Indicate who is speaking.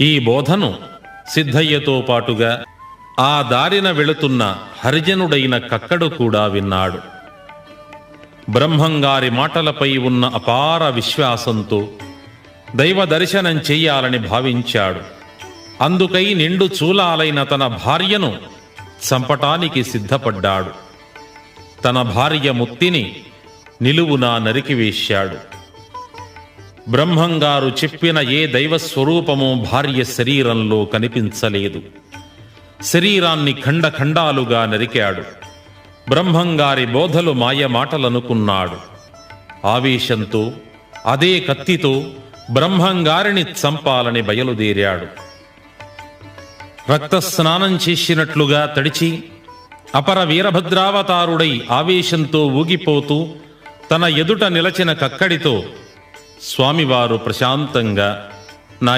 Speaker 1: ఈ బోధను సిద్ధయ్యతో పాటుగా ఆ దారిన వెళుతున్న హరిజనుడైన కక్కడు కూడా విన్నాడు. బ్రహ్మంగారి మాటలపై ఉన్న అపార విశ్వాసంతో దైవ దర్శనం చెయ్యాలని భావించాడు. అందుకై నిండు చూలాలైన తన భార్యను చంపటానికి సిద్ధపడ్డాడు. తన భార్య ముత్తిని నిలువునా నరికివేశాడు బ్రహ్మంగారు చెప్పిన ఏ దైవ స్వరూపమో భార్య శరీరంలో కనిపించలేదు. శరీరాన్ని ఖండఖండాలుగా నరికాడు. బ్రహ్మంగారి బోధలు మాయ మాటలనుకున్నాడు. ఆవేశంతో అదే కత్తితో బ్రహ్మంగారిని చంపాలని బయలుదేరాడు. రక్తస్నానం చేసినట్లుగా తడిచి అపర వీరభద్రావతారుడై ఆవేశంతో ఊగిపోతూ తన ఎదుట నిలచిన కక్కడితో స్వామివారు ప్రశాంతంగా